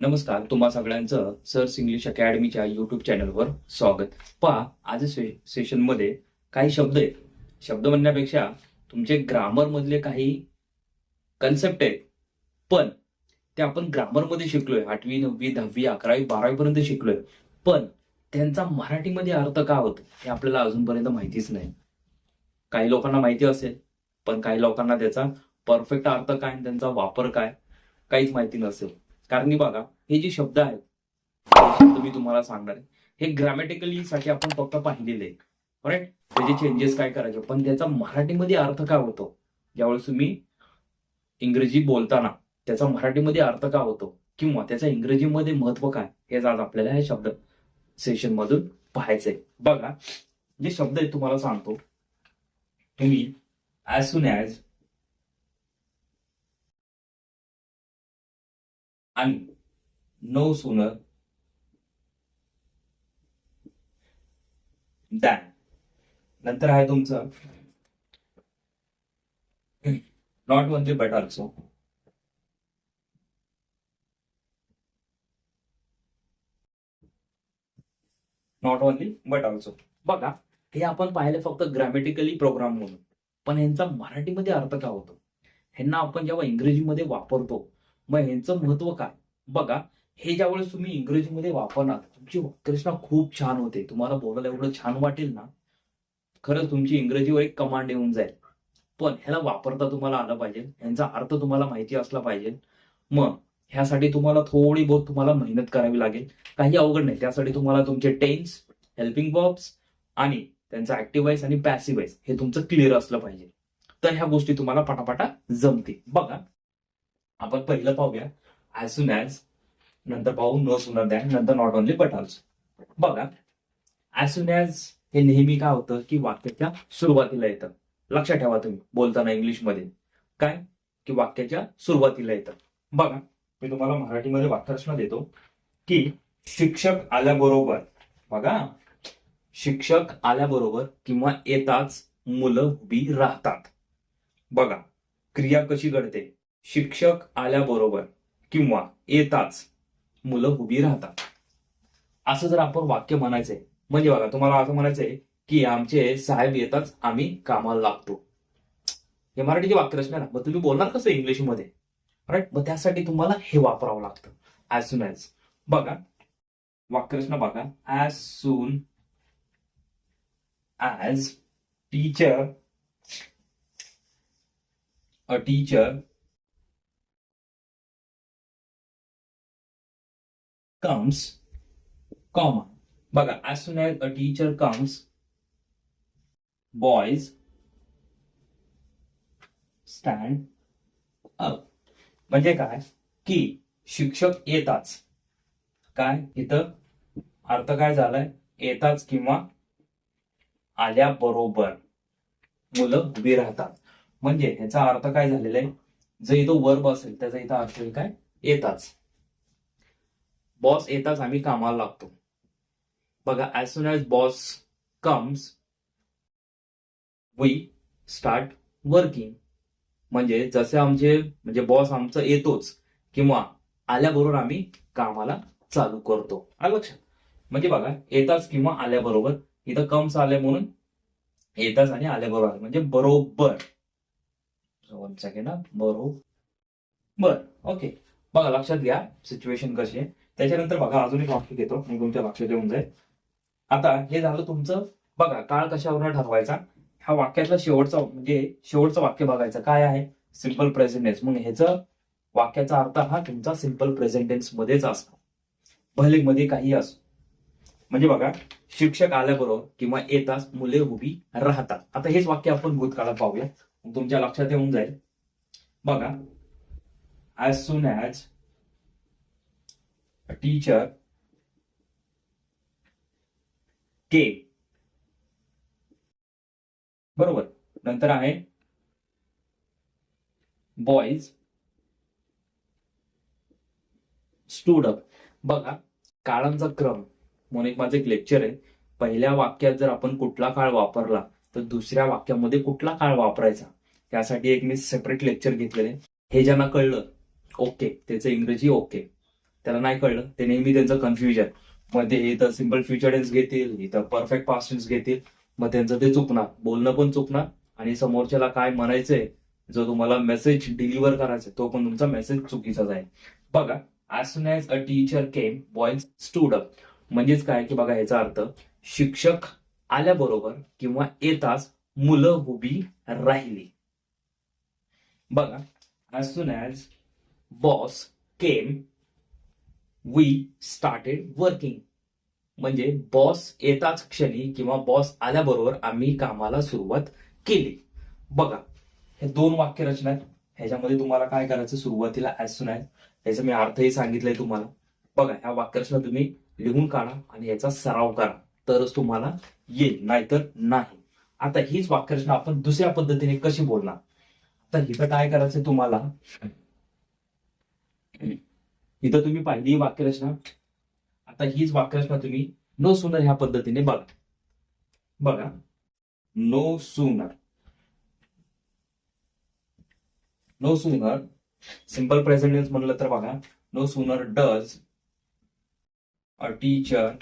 नमस्कार तुम्हा सगळ्यांचं सर्स इंग्लिश अकॅडमीच्या युट्यूब चॅनलवर स्वागत. पहा आज से सेशनमध्ये काही शब्द आहेत. शब्द म्हणण्यापेक्षा तुमचे ग्रामर मधले काही कन्सेप्ट आहेत. पण ते आपण ग्रामरमध्ये शिकलोय. आठवी नववी दहावी अकरावी बारावी पर्यंत शिकलोय. पण त्यांचा मराठीमध्ये अर्थ का होतो हे आपल्याला अजूनपर्यंत माहितीच नाही. काही लोकांना माहिती असेल पण काही लोकांना त्याचा परफेक्ट अर्थ काय आणि त्यांचा वापर काय काहीच माहिती नसेल. कारण की बघा हे जे शब्द आहेत शब्द मी तुम्हाला सांगणार आहे. हे ग्रॅमॅटिकली साठी आपण फक्त पाहिलेले राईट त्याचे चेंजेस काय करायचे? पण त्याचा मराठीमध्ये अर्थ काय होतो? ज्यावेळेस तुम्ही इंग्रजी बोलताना त्याचा मराठीमध्ये अर्थ काय होतो? किंवा त्याचा इंग्रजीमध्ये महत्त्व काय? हेच आज आपल्याला हे शब्द सेशन मधून पाहायचंय. बघा जे शब्द आहेत तुम्हाला सांगतो. तुम्ही ॲज सुन ऍज आणि नऊ सोनं. दॅन नंतर आहे तुमचं. Not only but also not only but also बघा हे आपण पाहिले फक्त ग्रॅमॅटिकली प्रोग्राम म्हणून. पण ह्यांचा मराठीमध्ये अर्थ काय होतो? ह्यांना आपण जेव्हा इंग्रजीमध्ये वापरतो मग ह्यांचं महत्त्व काय? बघा हे ज्यावेळेस तुम्ही इंग्रजीमध्ये वापरणार तुमची वाक्यरचना खूप छान होते. तुम्हाला बोलायला एवढं छान वाटेल ना खरंच तुमची इंग्रजीवर एक कमांड येऊन जाईल. पण ह्याला वापरता तुम्हाला आलं पाहिजे. यांचा अर्थ तुम्हाला माहिती असला पाहिजे. मग ह्यासाठी तुम्हाला थोडी बहुत तुम्हाला मेहनत करावी लागेल. काही अवघड नाही. त्यासाठी तुम्हाला तुमचे टेन्स हेल्पिंग बॉब्स आणि त्यांचा ऍक्टिव्हाइज आणि पॅसिव्ह हे तुमचं क्लिअर असलं पाहिजे. तर ह्या गोष्टी तुम्हाला पटापटा जमतील. बघा आपण पहिलं पाहूया. ॲज सुन ॲज नंतर पाहू न सुनर दॅन नंतर नॉट ओनली बट ऑल्सो बघा. ॲज सुन ॲज हे नेहमी काय होतं की वाक्याच्या सुरुवातीला येतं. लक्षात ठेवा तुम्ही. बोलताना इंग्लिशमध्ये. काय? की वाक्याच्या सुरुवातीला येतं. बघा. मी तुम्हाला मराठीमध्ये वाक्यरचना देतो. की शिक्षक आल्याबरोबर बघा. शिक्षक आल्याबरोबर किंवा येताच मुलं उभी राहतात. बघा. क्रिया कशी घडते? शिक्षक आल्याबरोबर किंवा येताच मुलं उभी राहतात. असं जर आपण वाक्य म्हणायचंय म्हणजे बघा तुम्हाला असं म्हणायचंय की आमचे साहेब येताच आम्ही कामाला लागतो. हे मराठीची वाक्यरचना ना मग तुम्ही बोलणार कसं इंग्लिशमध्ये? राईट मग त्यासाठी तुम्हाला हे वापरावं लागतं. ॲज सुन ॲज बघा. वाक्यरचना बघा. As soon as teacher a teacher comes, comma. बघा as soon as a teacher comes, boys stand up. म्हणजे काय? की शिक्षक येताच. काय? इथं अर्थ काय झालाय? येताच किंवा आल्याबरोबर मुलं उभी राहतात. म्हणजे ह्याचा अर्थ काय झालेला आहे? जर इथं वर्ब असेल त्याचा इथं अर्थ काय? येताच. बॉस येताच आम्ही कामाला लागतो. बघा as soon as boss comes we start working म्हणजे जसे आमचे म्हणजे बॉस आमचं येतोच किंवा आल्याबरोबर आम्ही कामाला चालू करतो. आलं लक्षात? म्हणजे बघा येताच किंवा आल्याबरोबर इथं कम्स आले म्हणून येताच आणि आल्याबरोबर आले. म्हणजे बरोबर. वन सेकंड बरोबर. ओके बघा लक्षात घ्या सिच्युएशन कशी आहे. त्याच्यानंतर बघा अजून एक वाक्य घेतो. मी तुमच्या लक्षात येऊन जाईल. आता हे झालं तुमचं बघा काळ कशावरून ठरवायचा? हा वाक्यातला शेवटचा म्हणजे शेवटचं वाक्य बघायचं. काय आहे? सिंपल प्रेझेंटेन्स मग ह्याचं वाक्याचा अर्थ हा तुमचा सिंपल प्रेझेंटेन्स मध्येच असतो. भले मध्ये काही असो. म्हणजे बघा शिक्षक आल्याबरोबर किंवा येताच मुले उभी राहतात. आता हेच वाक्य आपण भूतकाळात पाहूया. तुमच्या लक्षात येऊन जाईल. बघा as soon as a teacher came बरोबर. नंतर आहे बॉयज स्टूड अप बघा काळांचा क्रम. म्हणून एक माझं एक लेक्चर आहे. पहिल्या वाक्यात जर आपण कुठला काळ वापरला तर दुसऱ्या वाक्यामध्ये कुठला काळ वापरायचा? त्यासाठी एक मी सेपरेट लेक्चर घेतलेले. हे ज्यांना कळलं ओके त्याचं इंग्रजी ओके त्याला नाही कळलं. ते नेहमी त्यांचं कन्फ्युजन मग ते इथं सिंपल फ्युचर टेन्स घेतील इथं परफेक्ट पास्ट टेन्स घेतील. मग त्यांचं ते चुकणार. बोलणं पण चुकणार. आणि समोरच्याला काय म्हणायचंय जो तुम्हाला मेसेज डिलिव्हर करायचा तो पण तुमचा मेसेज चुकीचा जाईल बघा as soon as a teacher came boys stood up म्हणजेच काय? की बघा याचा अर्थ शिक्षक आल्याबरोबर किंवा येताच मुलं उभी राहिली. बघा as soon as boss came we started working म्हणजे बॉस येताच क्षणी किंवा बॉस आल्याबरोबर आम्ही कामाला सुरुवात केली. बघा हे दोन वाक्यरचना आहेत. ह्याच्यामध्ये तुम्हाला काय करायचं? सुरुवातीला ॲज सुन आहे ह्याचा मी अर्थही सांगितलंय तुम्हाला. बघा ह्या वाक्यरचना तुम्ही लिहून काढा आणि याचा सराव करा. तरच तुम्हाला येईल नाहीतर नाही. आता हीच वाक्यरचना आपण दुसऱ्या पद्धतीने कशी बोलणार? तर हिथं काय करायचं तुम्हाला? इथं तुम्ही पाहिली वाक्यरचना. आता हीच वाक्यरचना तुम्ही नो सुनर ह्या पद्धतीने बघा. बघा. नो सुनर नो सुनर सिंपल प्रेझेंटेन्स म्हणलं तर बघा. No sooner does a teacher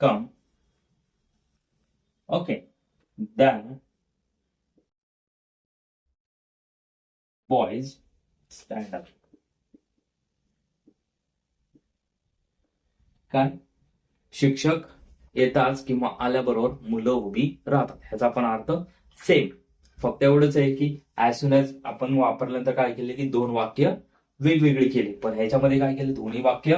come okay then boys. Stand up. काय? शिक्षक येताच किंवा आल्याबरोबर मुलं उभी राहतात. ह्याचा पण अर्थ सेम फक्त एवढंच आहे की ऍज सुन ॲज आपण वापरल्यानंतर काय केले की दोन वाक्य वेगवेगळी केली. पण ह्याच्यामध्ये काय केलं? दोन्ही वाक्य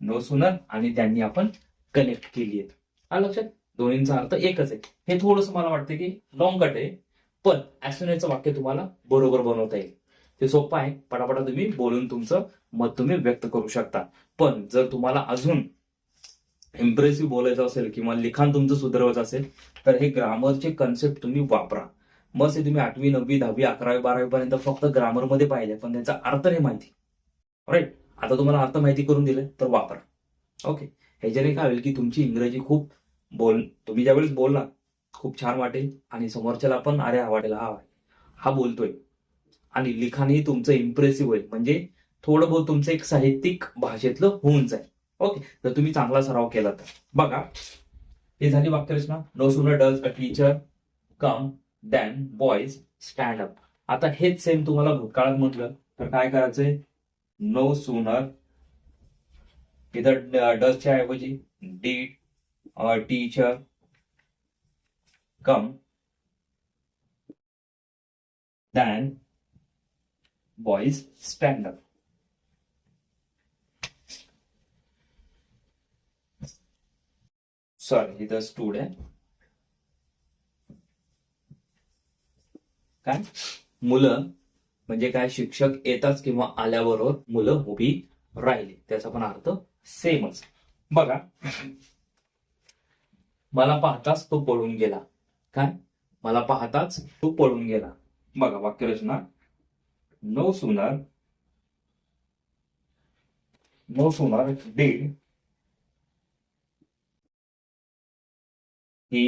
नो सुनर आणि त्यांनी आपण कनेक्ट केली आहेत. आलं लक्षात? दोन्हींचा अर्थ एकच आहे. हे थोडंसं मला वाटतं की लॉंग कट आहे. पण ऍसोनेचं वाक्य तुम्हाला बरोबर बनवता येईल. ते सोपं आहे. पटापटा तुम्ही बोलून तुमचं मत तुम्ही व्यक्त करू शकता. पण जर तुम्हाला अजून इम्प्रेसिव्ह बोलायचं असेल किंवा लिखाण तुमचं सुधारवायचं असेल तर हे ग्रामरचे कन्सेप्ट तुम्ही वापरा. मग हे तुम्ही आठवी नववी दहावी अकरावी बारावी पर्यंत फक्त ग्रामरमध्ये पाहिले पण त्यांचा अर्थ नाही माहिती. राईट आता तुम्हाला अर्थ माहिती करून दिले तर वापरा. ओके ह्याच्याने काय होईल की तुमची इंग्रजी खूप बोल तुम्ही ज्यावेळेस बोलणार खूप छान वाटेल आणि समोरच्याला पण अरे हा वाटेल हा हा बोलतोय. आणि लिखाणही तुमचं इम्प्रेसिव्ह होईल. म्हणजे थोडं बहुत तुमचं एक साहित्यिक भाषेतलं होऊन जाईल. ओके जर तुम्ही चांगला सराव केला तर. बघा. हे झाली वाक्यरचना. No sooner does a teacher come than boys stand up आता हेच सेम तुम्हाला भूतकाळात म्हटलं. तर काय करायचंय? नो सुनर इथं डजच्या ऐवजी did teacher come than boys boys stand up. Sorry इथं स्टूड आहे काय? मुलं म्हणजे काय शिक्षक येतात किंवा आल्याबरोबर मुलं उभी राहिली. त्याचा पण अर्थ सेमच. बघा. मला पाहताच तो पळून गेला. काय? मला पाहताच तो पळून गेला. बघा वाक्यरचना no sooner no sooner did he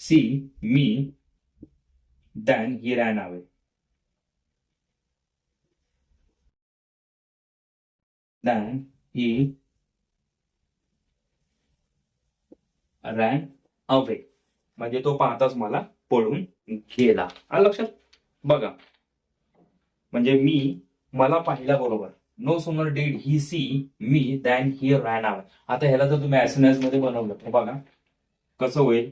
see me than he ran away than he ran away म्हणजे तो पाहताच मला पळून गेला. आलं लक्षात? बघा. म्हणजे मी मला पाहिल्याबरोबर no sooner did he see me than he ran away आता ह्याला जर तुम्ही ऍसनेस मध्ये बनवलं तर बघा कसं होईल?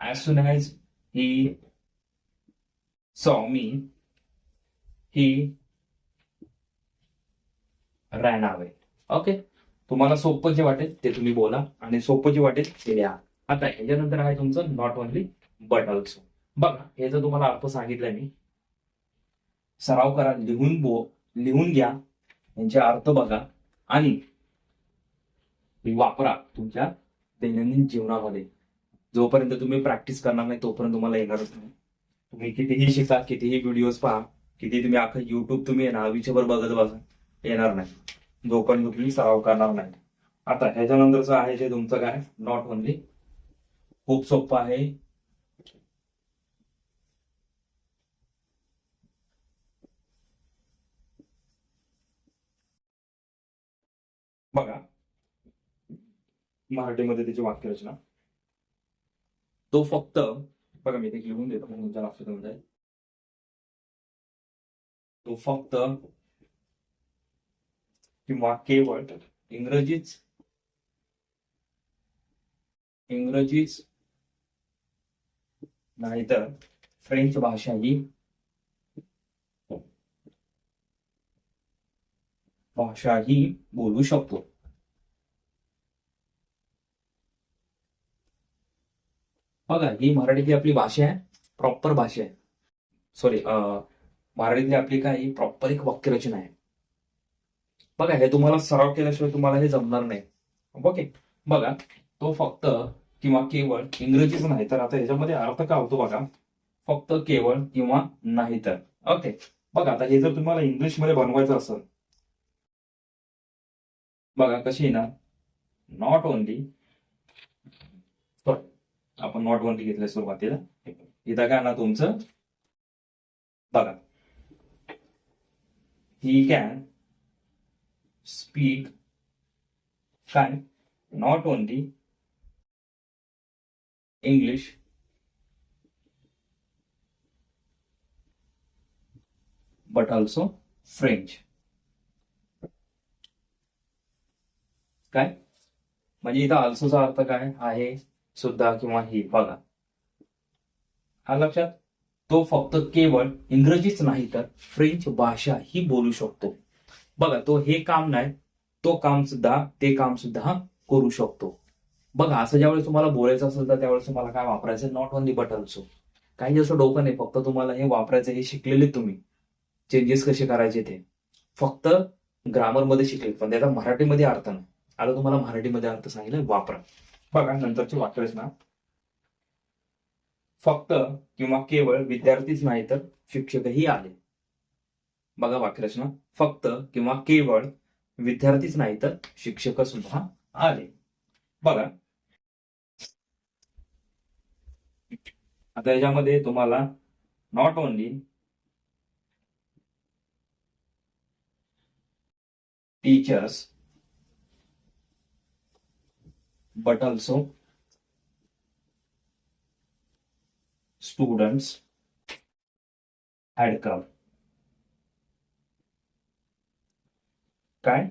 As soon as he saw me he ran away okay तुम्हाला सोपं जे वाटेल ते तुम्ही बोला आणि सोपं जे वाटेल ते लिहा. आता ह्याच्यानंतर आहे तुमचं नॉट ओनली बट ऑल्सो बघा हे जर तुम्हाला अर्थ सांगितलं मी सराव करा लिहून बो लिहून घ्या यांचे अर्थ बघा आणि वापरा तुमच्या दैनंदिन जीवनामध्ये. जोपर्यंत तुम्ही प्रॅक्टिस करणार नाही तोपर्यंत तुम्हाला येणारच नाही. तुम्ही कितीही शिका कितीही व्हिडिओज पहा किती तुम्ही अख्खा युट्यूब तुम्ही येणार आयुष्यभर बघत बसा येणार नाही. जोपर्यंत तुम्ही सराव करणार नाही. आता ह्याच्यानंतरचं आहे जे तुमचं काय? नॉट ओनली खूप सोपं आहे. बघा. मराठीमध्ये त्याची वाक्यरचना. तो फक्त बघा मी ते लिहून देतो म्हणजे तुमच्या लक्षात येऊन जाईल तो फक्त किंवा केवळ इंग्रजीच इंग्रजीच नाहीतर फ्रेंच भाषा ही भाषा ही बोलू शकतो. बघा ही मराठीतली आपली भाषा आहे प्रॉपर भाषा आहे. सॉरी मराठीतली आपली काय ही प्रॉपर एक वाक्यरचना आहे. बघा हे तुम्हाला सराव केल्याशिवाय तुम्हाला हे जमणार नाही. ओके बघा तो फक्त किंवा केवळ इंग्रजीच नाही तर आता ह्याच्यामध्ये अर्थ काय होतो बघा? फक्त केवळ किंवा नाही तर ओके बघा आता हे जर तुम्हाला इंग्लिशमध्ये बनवायचं असेल बघा कशी येणार नॉट ओनली आपण नॉट ओनली घेतलं सुरुवातीला. इथं काय ना तुमचं बघा. ही कॅन स्पीक काय? Not only English but also French काय? म्हणजे इथं आल्सोचा अर्थ काय? आहे सुद्धा किंवा ही. बघा. हा लक्षात? तो फक्त केवळ इंग्रजीच नाही तर फ्रेंच भाषा ही बोलू शकतो. बघा तो हे काम नाही तो काम सुद्धा ते काम सुद्धा करू शकतो. बघा असं ज्यावेळेस तुम्हाला बोलायचं असेल तर त्यावेळेस तुम्हाला काय वापरायचं? नॉट ओनली बट ऑल्सो काही असं डोकं नाही फक्त तुम्हाला हे वापरायचं हे शिकलेले तुम्ही. चेंजेस कसे करायचे ते? फक्त ग्रामरमध्ये शिकले. पण त्याचा मराठीमध्ये अर्थ नाही. आता तुम्हाला मराठीमध्ये अर्थ सांगितलं वापरा. बघा नंतरची वाक्यरचना फक्त किंवा केवळ विद्यार्थीच नाही तर शिक्षकही आले. बघा वाक्यरचना फक्त किंवा केवळ विद्यार्थीच नाही तर शिक्षक सुद्धा आले. बघा. आता याच्यामध्ये तुम्हाला not only teachers but also students had come. काय?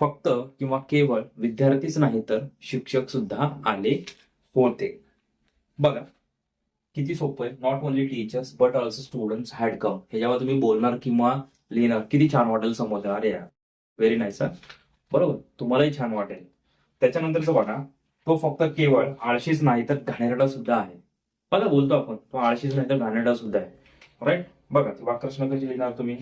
फक्त किंवा केवळ विद्यार्थीच नाही तर शिक्षक सुद्धा आले होते. बघा किती सोपं आहे. Not only teachers but also students had come ह्याच्यावर तुम्ही बोलणार किंवा लिहिणार. किती छान वाटेल समोर. अरे यार व्हेरी नाईस बरोबर? तुम्हालाही छान वाटेल. त्याच्यानंतरचं बघा तो फक्त केवळ आळशीच नाही तर घाणेरडा सुद्धा आहे. बघा बोलतो आपण तो आळशीच नाही तर घाणेरडा सुद्धा आहे. राईट बघा ती वाक्यरचना कशी लिहिणार तुम्ही?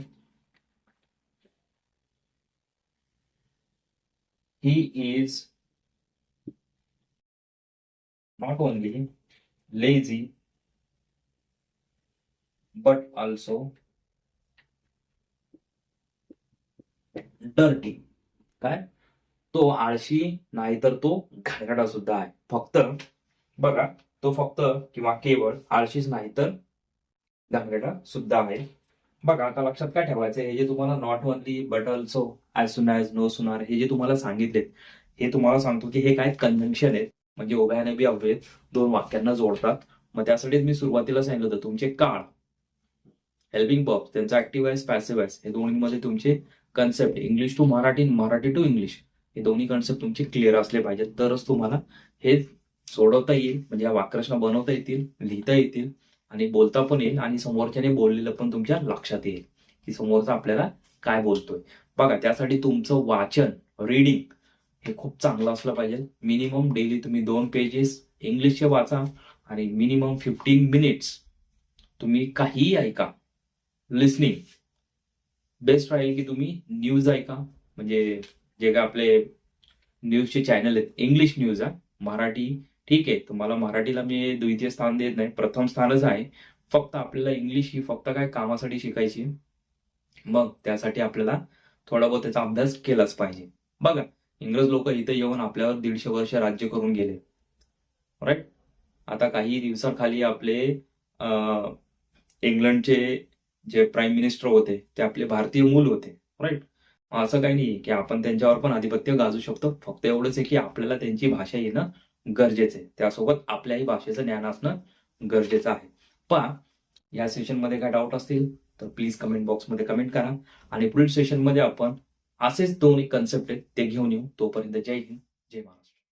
He is not only lazy but also dirty काय? तो आळशी नाही तर तो घाणेरडा सुद्धा आहे. फक्त बघा तो फक्त किंवा केवळ आळशीच नाही तर घाणेरडा सुद्धा आहे. बघा आता लक्षात काय ठेवायचं हे जे तुम्हाला not only but also I soon as no sooner हे जे तुम्हाला सांगितलेत हे तुम्हाला सांगतो की हे काय कन्व्हेन्शन आहेत. म्हणजे उभ्याने बी अव्यय दोन वाक्यांना जोडतात. मग त्यासाठीच मी सुरुवातीला सांगितलं होतं तुमचे काळ हेल्पिंग पब त्यांचा ऍक्टिव्ह आहे पॅसिव्ह आहे हे दोन्हीमध्ये तुमचे concept English to Marathi Marathi to English हे दोन्ही कन्सेप्ट तुमचे क्लिअर असले पाहिजेत. तरच तुम्हाला हे सोडवता येईल. म्हणजे या वाक्यरचना बनवता येतील लिहिता येतील आणि बोलता पण येईल आणि समोरच्याने बोललेलं पण तुमच्या लक्षात येईल की समोरचा आपल्याला काय बोलतोय. बघा त्यासाठी तुमचं वाचन रिडिंग हे खूप चांगलं असलं पाहिजे. मिनिमम डेली तुम्ही दोन पेजेस इंग्लिशचे वाचा आणि मिनिमम फिफ्टीन मिनिट्स तुम्ही काहीही ऐका. लिस्निंग बेस्ट राहील की तुम्ही न्यूज ऐका. म्हणजे जे काय आपले न्यूजचे चॅनल आहेत इंग्लिश न्यूज आहे मराठी ठीक आहे तुम्हाला मराठीला मी द्वितीय स्थान देत नाही प्रथम स्थानच आहे. फक्त आपल्याला इंग्लिश ही फक्त काय कामासाठी शिकायची मग त्यासाठी आपल्याला थोडा बहुत त्याचा अभ्यास केलाच पाहिजे. बघा इंग्रज लोक इथे येऊन आपल्यावर दीडशे वर्ष राज्य करून गेले. राईट आता काही दिवसाखाली आपले इंग्लंडचे जे प्राईम मिनिस्टर होते ते आपले भारतीय मूल होते. राईट असं काही नाही की आपण त्यांच्यावर पण आधिपत्य गाजू शकतो. फक्त एवढंच आहे की आपल्याला त्यांची भाषा येणं गरजेचं आहे. त्यासोबत आपल्याही भाषेचं ज्ञान असणं गरजेचं आहे. पहा या सेशनमध्ये काय डाऊट असतील तर प्लीज कमेंट बॉक्समध्ये कमेंट करा. आणि पुढील सेशनमध्ये आपण असेच दोन कन्सेप्ट आहेत ते घेऊन येऊ. तोपर्यंत जय हिंद जय महाराज